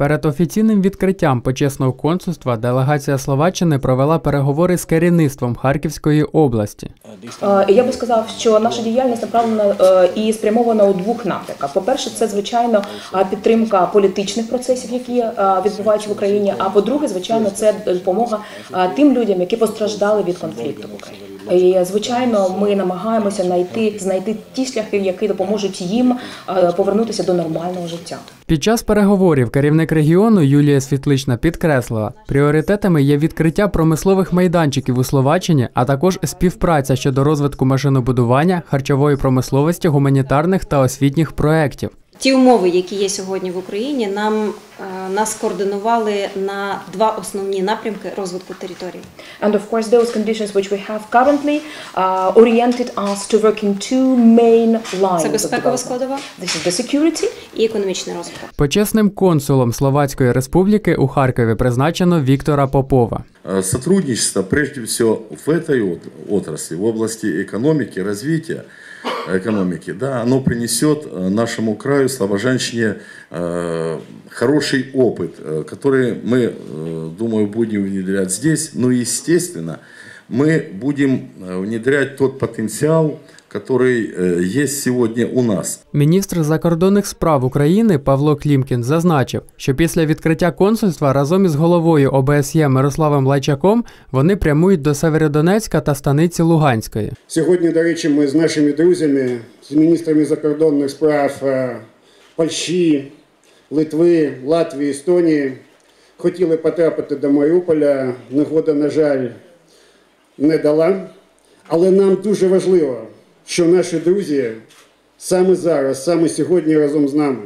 Перед офіційним відкриттям почесного консульства делегація Словаччини провела переговори з керівництвом Харківської області. Е, Я би сказав, що наша діяльність направлена е, і спрямована у двох напрямках. По-перше, це звичайно е, підтримка політичних процесів, які е, відбуваються в Україні. А по-друге, звичайно, це допомога е, тим людям, які постраждали від конфлікту в Україні. І звичайно, ми намагаємося знайти знайти ті шляхи, які допоможуть їм е, повернутися до нормального життя. Під час переговорів керівник регіону Юлія Світлична підкреслила, пріоритетами є відкриття промислових майданчиків у Словаччині, а також співпраця щодо розвитку машинобудування, харчової промисловості, гуманітарних та освітніх проєктів. Ті умови, які є сьогодні в Україні, нам е, нас координували на два основні напрямки розвитку території. And of course, those conditions which we have currently uh, oriented us to work in two main lines. Це of безпекова development. складова This is the security і економічний розвиток. Почесним консулом Словацької Республіки у Харкові призначено Віктора Попова. Э, Сотрудничество, прежде всего, в этой от- отрасли, в области экономики, развития экономики, да, оно принесет э, нашему краю, слабожанщине, э, хороший опыт, э, который мы, э, думаю, будем внедрять здесь. Ну и, естественно, мы будем э, внедрять тот потенциал, который э, есть сегодня у нас. Міністр закордонних справ України Павло Клімкін зазначив, що після відкриття консульства разом із головою ОБСЄ Мирославом Лайчаком вони прямують до Северодонецька та станиці Луганської. Сьогодні, до речі, ми з нашими друзями, з міністрами закордонних справ е, Польщі, Литви, Латвії, Естонії хотіли потрапити до Маріуполя. Негода, на жаль, не дала. Але нам дуже важливо, що наші друзі саме зараз, саме сьогодні разом з нами,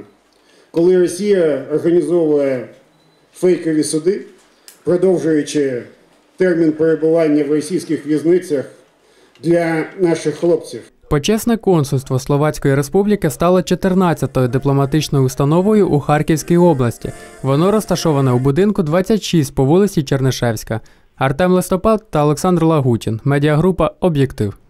коли Росія організовує фейкові суди, продовжуючи термін перебування в російських в'язницях для наших хлопців. Почесне консульство Словацької Республіки стало 14-ю дипломатичною установою у Харківській області. Воно розташоване у будинку 26 по вулиці Чернишевська. Артем Листопад та Олександр Лагутін. Медіагрупа Об'єктив.